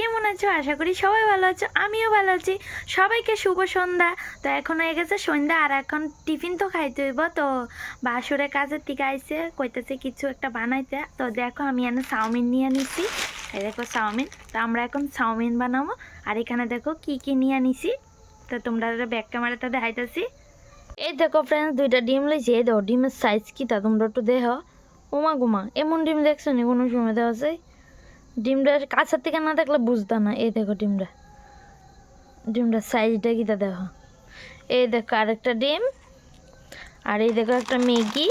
আছো? আশা করি সবাই ভালো আছো, আমিও ভালো আছি। সবাইকে শুভ সন্ধ্যা। তো এখন হয়ে গেছে সন্ধ্যা, আর এখন টিফিন তো খাইতে হইব, তো বাসুরে কাজের থেকে আইসে কইতেছে কিছু একটা বানাইতে। তো দেখো আমি এনে চাউমিন নিয়ে নিছি দেখো চাউমিন, তো আমরা এখন চাউমিন বানাবো। আর এখানে দেখো কি কি নিয়ে নিছি তো তোমরা ব্যাক ক্যামেরাতে দেখাইতেছি। এই দেখো ফ্রেন্ডস দুইটা ডিম লইছি। এই দেখো, ডিমের সাইজ কি তা তোমরা একটু দেখো। উমা গুমা, এমন ডিম দেখছ নি? কোনো সময় দেওয়া যায়? ডিমটা কাছের থেকে না দেখলে বুঝতা না। এই দেখো ডিমটা। ডিমটার সাইজটা কিটা দেখো। এই দেখো আরেকটা ডিম, আর এই দেখো একটা ম্যাগি।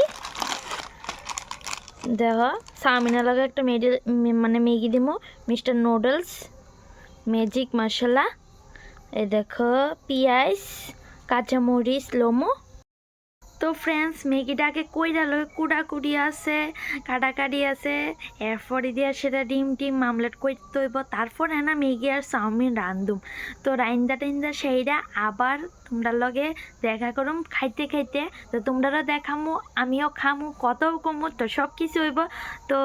দেখো চাউমিনের লগে একটা মেডি মানে ম্যাগি দিব মিস্টার নুডলস, ম্যাজিক মশলা। এই দেখো, পেঁয়াজ, কাঁচামরিচ, লোমো। তো ফ্রেন্ডস ম্যাগিটাকে কইরা লই কুড়াকুড়ি আছে, কাটাকাটি আছে। এরপরে দিয়া সেটা ডিম টিম মামলেট করতে হইব। তারপরে না ম্যাগি আর চাউমিন রান্ধুম তো রাইন্দা টাইন্দা সেইটা আবার তোমরা লগে দেখা করুম, খাইতে খাইতে। তো তোমরাও দেখামু, আমিও খামু, কতও কমু, তো সব কিছু হইব। তো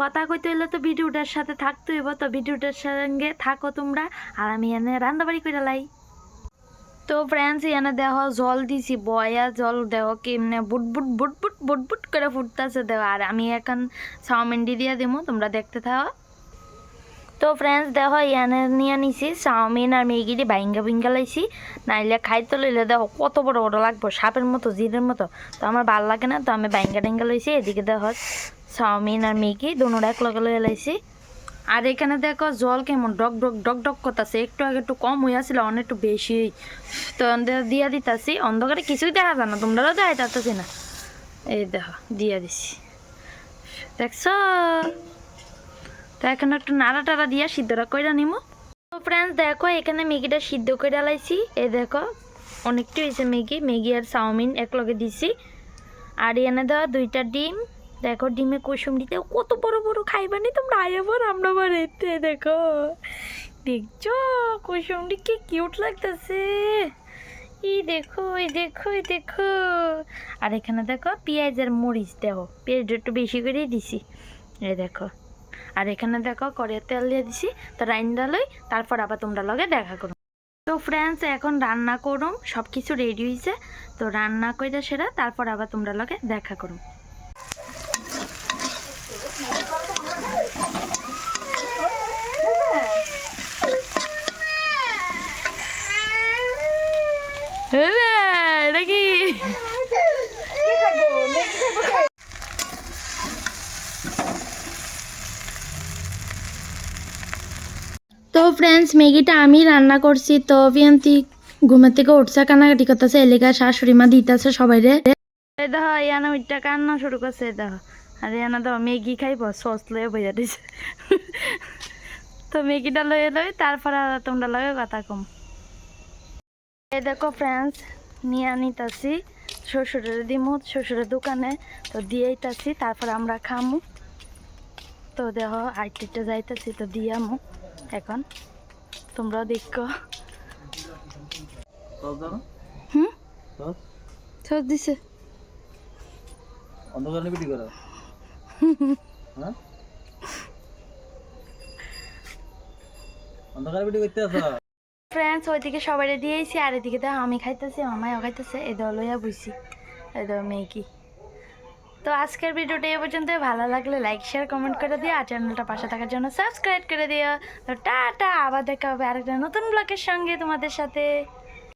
কথা কইতে হইলে তো ভিডিওটার সাথে থাকতে হইব। তো ভিডিওটার সঙ্গে থাকো তোমরা। আর আমি এনে রান্দাবাড়ি করে লাই। তো ফ্রেন্ডস এখানে দেখো, জল দিছি, বয়া জল, দেখো কেমনে বুট বুট বুট বুট বুট বুট করে ফুটতেছে, দেখো। আর আমি এখন চাউমিন দি দিয়ে দেবো তোমরা দেখতে থাকো। তো ফ্রেন্ডস দেখো ইয়ানে নিয়ে নিছি চাউমিন আর ম্যাগি দিয়ে বাইঙ্গা বিঙ্গা লাইছি। নাইলে খাইতে লইলে দেখো, কত বড় বড় লাগবো, সাপের মতো জিরের মতো। তো আমার ভালো লাগে না, তো আমি বাইঙ্গা টেঙ্গা লইছি, এদিকে দেখো, চাউমিন আর ম্যাগি দুনোটা এক লগে লইয়া লাইছি। আর এখানে দেখো জল কেমন ডক ডক ডক ডক করতেছে। একটু আগে একটু কম হইয়াছিল অনেক একটু বেশি। তো দিয়া দিতাছি, অন্ধকারে কিছুই দেখা যায় না, তোমরাও দেখা যাচ্ছে না। এই দেখো, দিয়া দিছি। দেখছ? তো এখন একটু নাড়া টাড়া দিয়া সিদ্ধটা কইরা নিমো। তো ফ্রেন্ডস দেখো, এখানে ম্যাগিটা সিদ্ধ করে লাইছি। এই দেখো, অনেকটা হয়েছে ম্যাগি। ম্যাগি আর চাউমিন একলগে দিছি। আর এনে দেওয়া দুইটা ডিম। দেখো ডিমে কুসুম দিতে কত বড় বড় খাইবানি তোমরা? আয়াবার আমরা বাড়িতে দেখো। দেখছ? কুসুমটি কি কিউট লাগতেছে। ই দেখো, এই দেখো এই দেখো। আর এখানে দেখো পেঁয়াজের মরিচ, দেখো। পেঁয়াজ একটু বেশি করেই দিছি। এই দেখো। আর এখানে দেখো কড়াইয়ে তেল দিয়ে দিছি, তো রাইন্দা লই তারপর আবার তোমরা লগে দেখা করো। তো ফ্রেন্ডস এখন রান্না করুম সব কিছু রেডি হয়েছে তো রান্না করে সেরা, তারপর আবার তোমরা লগে দেখা করুম। এটা কি? তো ফ্রেন্ডস ম্যাগিটা আমি রান্না করছি। তো অভিয়ান্তি ঘুমের থেকে উঠছে কান্নাকাটি করতেছে। এলাকার শাশুড়ি মা দিতেছে সবাই রে দেখো ইয়ানা উঠটা কান্না শুরু করছে দেখো। আর ইয়ানা দেখো ম্যাগি খাইব সস লয়ে বইয়া দিছে। তো ম্যাগিটা লয়ে লই তারপরে তোমরা লগে কথা কম। এই দেখো ফ্রেন্ডস নিয়ে নিতাছি শ্বশুরের দিমু শ্বশুরের দোকানে। তো দিয়েইতাছি তারপর আমরা খামু। তো দেখো আইটিতে যাইতাছি তো দিয়ামু এখন তোমরাও দেখো। সস দাও না? হুম সস? দিছে। অন্ধকারে বিক্রি করো হ্যাঁ? অন্ধকারে করতে ফ্রেন্ডস ওইদিকে সবাই দিয়েছি, আর এদিকে তো আমি খাইতেছি, মামাইও খাইতেছে এ দল লইয়া বুঝছি এ দল মেয়েকি তো আজকের ভিডিওটা এ পর্যন্ত ভালো লাগলে লাইক শেয়ার কমেন্ট করে দিও, আর চ্যানেলটা পাশে থাকার জন্য সাবস্ক্রাইব করে দিও। তো টাটা, আবার দেখা হবে আরেকটা নতুন ব্লগের সঙ্গে তোমাদের সাথে।